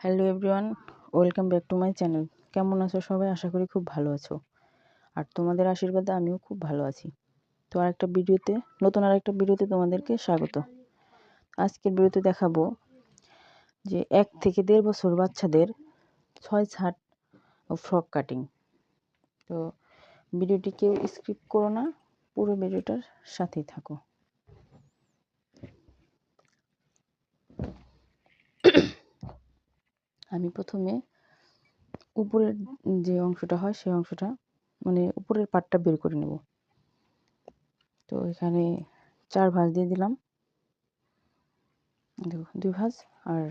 Hello everyone, welcome back to my channel. কেমন আছো সবাই? আশা করি খুব ভালো আছো। আর তোমাদের আশীর্বাদে আমিও খুব ভালো আছি। তো আরেকটা ভিডিওতে, নতুন আরেকটা ভিডিওতে তোমাদেরকে স্বাগত। আজকের ভিডিওতে দেখাবো যে এক থেকে দেড় বছর বাচ্চাদের ছয় ছাট ও ফ্রক কাটিং। তো ভিডিওটি কেউ স্ক্রিপ্ট করো না, পুরো ভিডিওটার সাথেই থাকো। আমি প্রথমে উপরের যে অংশটা হয় সেই অংশটা মানে উপরের পাটটা বের করে নেব। তো এখানে চার ভাঁজ দিয়ে দিলাম। দুই ভাঁজ আর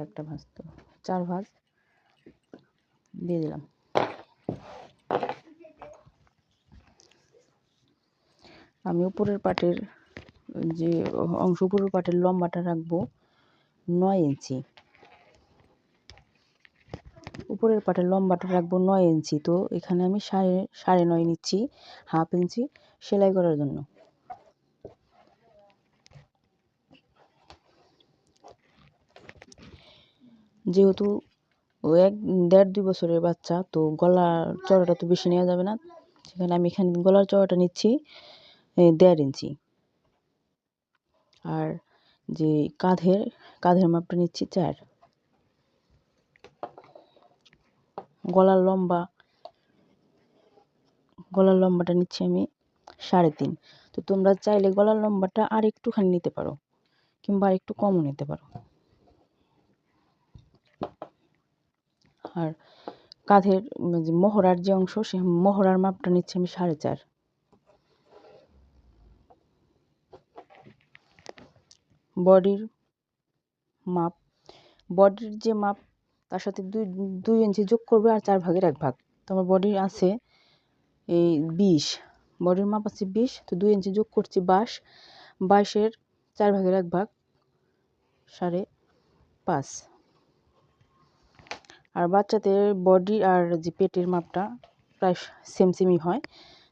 একটা ভাঁজ, তো চার ভাঁজ দিয়ে দিলাম। আমি উপরের পাটের যে অংশ, উপরের পাটের লম্বাটা রাখব নয় ইঞ্চি। উপরের পাটের লম্বাটা রাখব নয় ইঞ্চি। তো এখানে আমি সাড়ে সাড়ে নয় নিচ্ছি, হাফ ইঞ্চি সেলাই করার জন্য। যেহেতু এক, দেড়, দুই বছরের বাচ্চা, তো গলার চড়াটা তো বেশি নেওয়া যাবে না। সেখানে আমি এখানে গলার চড়াটা নিচ্ছি দেড় ইঞ্চি। আর যে কাঁধের কাঁধের মাপটা নিচ্ছি চার। গলার লম্বা, গলার লম্বাটা নিচ্ছি আমি সাড়ে তিন। তো তোমরা চাইলে গলার লম্বাটা আর একটুখানি নিতে পারো কিংবা আর একটু কমও নিতে পারো। আর কাঁধের মহড়ার যে অংশ, সে মহড়ার মাপটা নিচ্ছি আমি সাড়ে চার। বডির মাপ, বডির যে মাপ তার সাথে দুই দুই ইঞ্চি যোগ করবে আর চার ভাগের এক ভাগ। তো আমার বডির আছে এই বিশ। বডির মাপ আছে বিশ, তো দুই ইঞ্চি যোগ করছি বাস বাইশের চার ভাগের এক ভাগ সাড়ে পাঁচ। আর বাচ্চাদের বডি আর যে পেটের মাপটা প্রায় সেম সেমই হয়।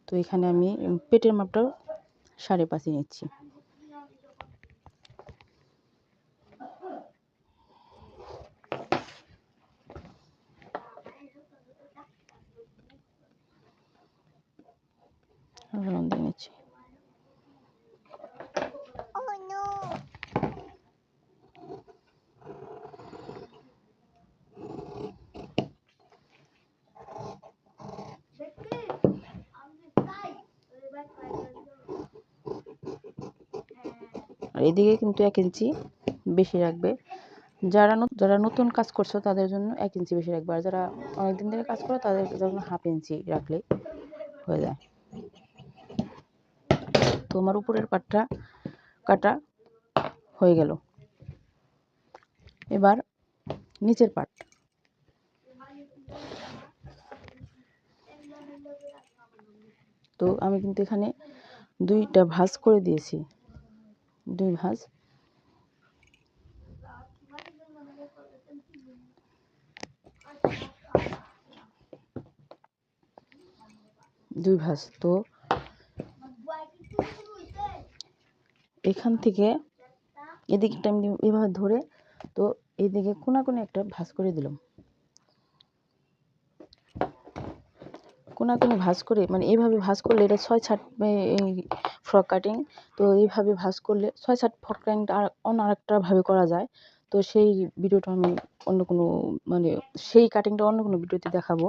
তো এখানে আমি, পেটের মাপটাও সাড়ে পাঁচই নিচ্ছি। দিয়ে নিচ্ছি। আর এদিকে কিন্তু এক ইঞ্চি বেশি রাখবে। যারা যারা নতুন কাজ করছ তাদের জন্য এক ইঞ্চি বেশি রাখবে। আর যারা অনেকদিন ধরে কাজ করো তাদের জন্য হাফ ইঞ্চি রাখলে হয়ে যায়। তোমার উপরের পাটটা কাটা হয়ে গেল। এবার নিচের পাট। তো আমি কিন্তু এখানে দুইটা ভাঁজ করে দিয়েছি। দুই ভাঁজ। দুই ভাঁজ। তো এখান থেকে এদিকটা আমি এভাবে ধরে তো এইদিকে কোনাকুনি একটা ভাঁজ করে দিলাম। কোনা কোনাকুনি ভাঁজ করে মানে এইভাবে ভাঁজ করলে এটা ছয় ছাট ফ্রক কাটিং, তো এইভাবে ভাঁজ করলে ছয় ছাট ফ্রক কাটিংটা আর অন্য আরেকটাভাবে করা যায়। তো সেই ভিডিওটা আমি অন্য কোনো মানে সেই কাটিংটা অন্য কোনো ভিডিওতে দেখাবো।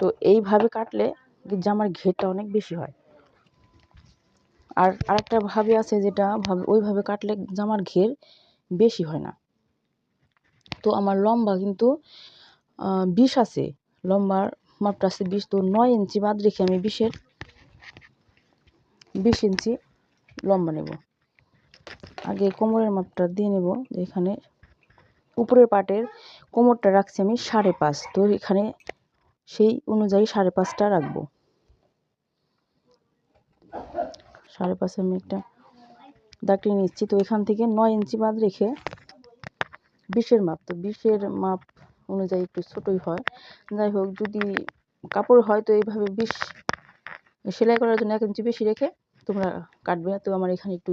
তো এইভাবে কাটলে জামার ঘেরটা অনেক বেশি হয়। আর আরেকটা ভাবে আছে যেটা ভাবে, ওইভাবে কাটলে জামার ঘের বেশি হয় না। তো আমার লম্বা কিন্তু বিশ আছে। লম্বার মাপটা আছে বিশ, তো নয় ইঞ্চি বাদ রেখে আমি বিশের, বিশ ইঞ্চি লম্বা নেব। আগে কোমরের মাপটা দিয়ে নেব এখানে উপরের পাটের কোমরটা রাখছি আমি সাড়ে পাঁচ, তো এখানে সেই অনুযায়ী সাড়ে পাঁচটা রাখব। সাড়ে পাঁচ আমি একটা দাগটি নিচ্ছি তো এখান থেকে নয় ইঞ্চি বাদ রেখে বিশের মাপ। তো বিশের মাপ অনুযায়ী একটু ছোটোই হয়। যাই হোক, যদি কাপড় হয় তো এইভাবে বিশ সেলাই করার জন্য এক ইঞ্চি বেশি রেখে তোমরা কাটবে তো আমার এখানে একটু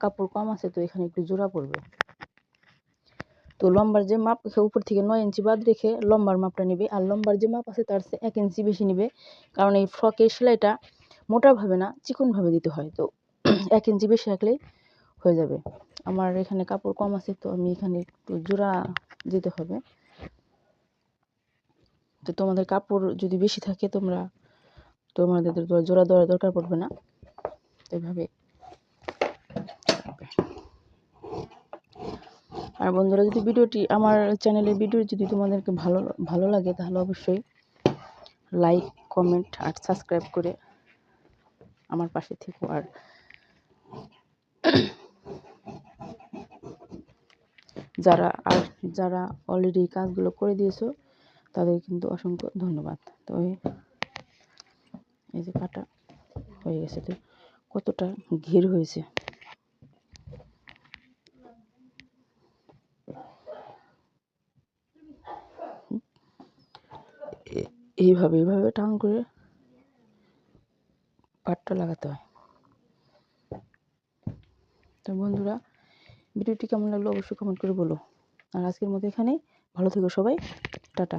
কাপড় কম আছে, তো এখানে একটু জোড়া পড়বে। তো লম্বার যে মাপ উপর থেকে নয় ইঞ্চি বাদ রেখে লম্বার মাপটা নেবে। আর লম্বার যে মাপ আছে, তার এক ইঞ্চি বেশি নেবে। কারণ এই ফ্রকের সেলাইটা মোটাভাবে না চিকনভাবে দিতে হয়। তো এক ইঞ্চি বেশি রাখলেই হয়ে যাবে। আমার এখানে কাপড় কম আছে, তো আমি এখানে একটু জোড়া দিতে হবে। তো তোমাদের কাপড় যদি বেশি থাকে তোমরা তোমাদের জোড়া দেওয়ার দরকার পড়বে না। তো এইভাবে আর বন্ধুরা, যদি ভিডিওটি আমার চ্যানেলের ভিডিও যদি তোমাদেরকে ভালো ভালো লাগে, তাহলে অবশ্যই লাইক কমেন্ট আর সাবস্ক্রাইব করে আমার পাশে থেকো আর যারা আর যারা অলরেডি কাজগুলো করে দিয়েছ, তাদের কিন্তু অসংখ্য ধন্যবাদ। তো এই যে কাটা হয়ে গেছে, তো কতটা ঘের হয়েছে। এইভাবে এইভাবে টান করে পাটটা লাগাতে হয়। তো বন্ধুরা, ভিডিওটি কেমন লাগল অবশ্যই কমেন্ট করে বলো। আর আজকের মতো এখানেই। ভালো থেকো সবাই। টাটা।